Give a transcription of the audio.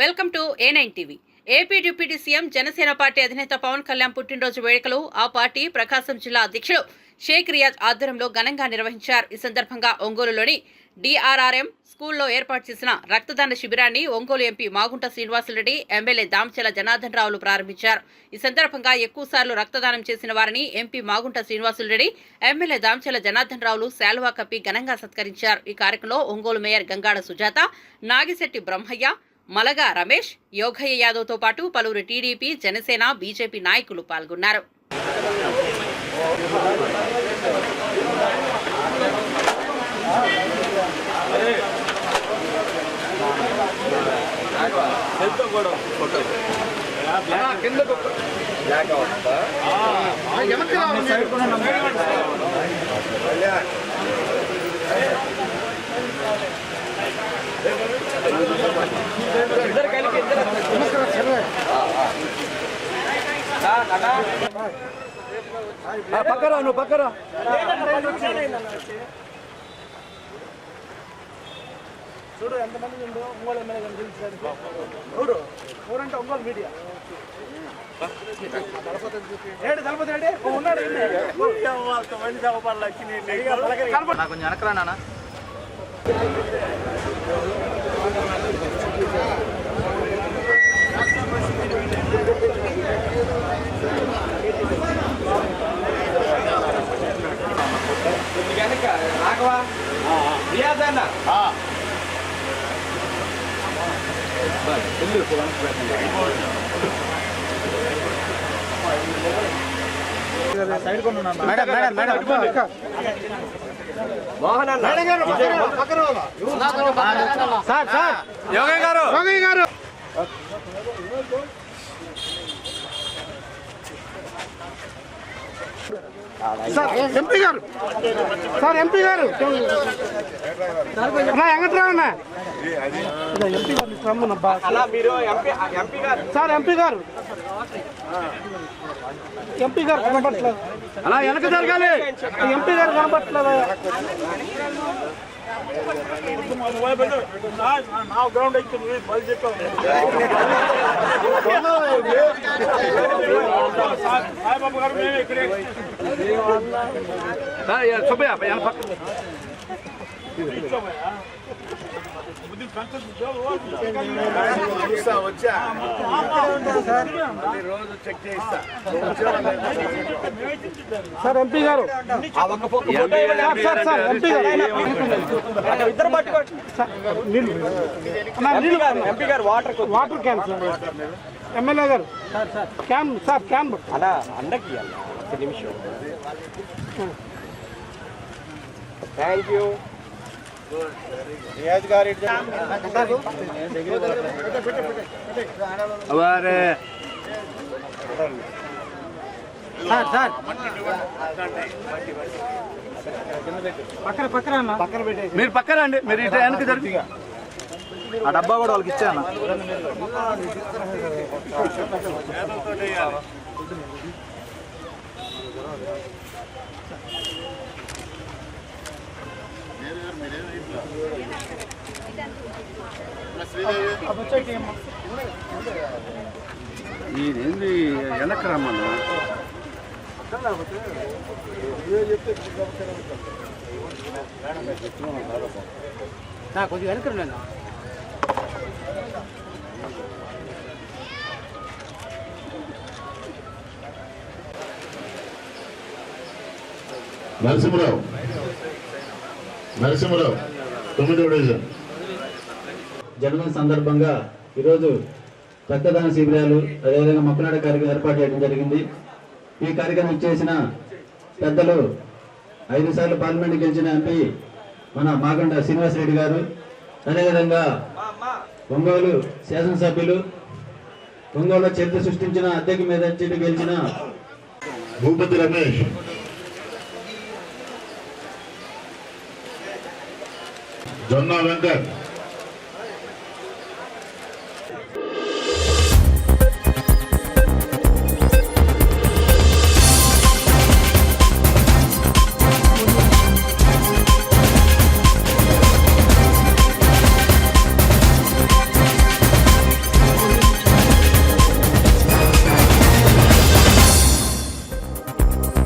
Welcome to A nine TV. AP deputy CM Janasena party అధినేత పవన్ కళ్యాణ్ పుట్టినరోజు వేడుకలు ఆ పార్టీ ప్రకాశం జిల్లా అధ్యక్షుడు షేక్ రియాజ్ ఆధ్వర్యంలో ఘనంగా నిర్వహించారు. ఈ సందర్భంగా ఒంగోలులోని డిఆర్ఆర్ఎం స్కూల్లో ఏర్పాటు చేసిన రక్తదాన శిబిరాన్ని ఒంగోలు ఎంపీ మాగుంట శ్రీనివాసులరెడ్డి ఎమ్మెల్యే దామచల జనార్దన్ రావులు ప్రారంభించారు. ఈ సందర్భంగా ఎక్కువసార్లు రక్తదానం చేసిన వారిని ఎంపీ మాగుంట శ్రీనివాసులరెడ్డి ఎమ్మెల్యే దామచల జనార్దన్ రావులు శాలువా కప్పి ఘనంగా సత్కరించారు. ఈ కార్యక్రమంలో ఒంగోలు మేయర్ గంగాడ సుజాత నాగిశెట్టి బ్రహ్మయ్య మలగా రమేష్ యోగయ్య యాదవ్తో పాటు పలువురు టీడీపీ జనసేన బీజేపీ నాయకులు పాల్గొన్నారు పక్కరా నువ్వు పక్కరా చూడు ఎంతమంది ఉందో ఒంగోలు ఎమ్మెల్యే గారిని గెలిచడానికి ఎవరు ఎవరంటే ఒంగోలు మీడియా ఏడు దళపతి రెడ్డి ఓ ఉన్నాడు ఈయనే. కనపడ- నాకు కొంచెం వెనకరా నాన్న madam madam madam. Sir sir. Yogaiah గారు. యోగయ్య గారు. సార్ ఎంపీ గారు. సార్ ఎంపీ గారు. అన్నా వెంకట్రావు అన్న. ఎంపీ గారు. Sir MP garu. MP garu కనపట్లేదు అలా వెనక జరగాలి. ఎంపీ గారు కనపట్లేదు గ్రౌండ్ సాయిబాబు గారు మేము ఇక్కడే. సుబ్బయ్య సార్ ఎంపీ గారు. సార్ ఎంపీ గారు. ఇద్దరు పట్టుకోండి MP water water can sir. MLA గారు. క్యాన్ సార్ క్యాన్ అలా అండకి నిమిషం. Thank you. అవారే. Sir sir. పక్కన పక్కన అన్న మీరు పక్కన అండి మీరు ఇటు వెనక్కి జరిగి. ఆ డబ్బా కూడా వాళ్ళకి ఇచ్చాను ఇదేంది? వెనక్కి రమ్మన్నా? కొద్దిగా వెనక్కి రండి నరసింహరావు. నరసింహరావు తొమ్మిదవ డివిజన్. జన్మదిన సందర్భంగా ఈరోజు రక్తదాన శిబిరాలు అదేవిధంగా మొక్కనాడ కార్యక్రమం ఏర్పాటు చేయడం జరిగింది. ఈ కార్యక్రమం చేసిన పెద్దలు ఐదు సార్లు పార్లమెంట్ గెలిచిన ఎంపీ మన మాగండ శ్రీనివాసరెడ్డి గారు అదేవిధంగా ఒంగోలు శాసనసభ్యులు ఒంగోలు చరిత్ర సృష్టించిన అద్దెకి మీద గెలిచిన భూపతి రమేష్. Canna Önder.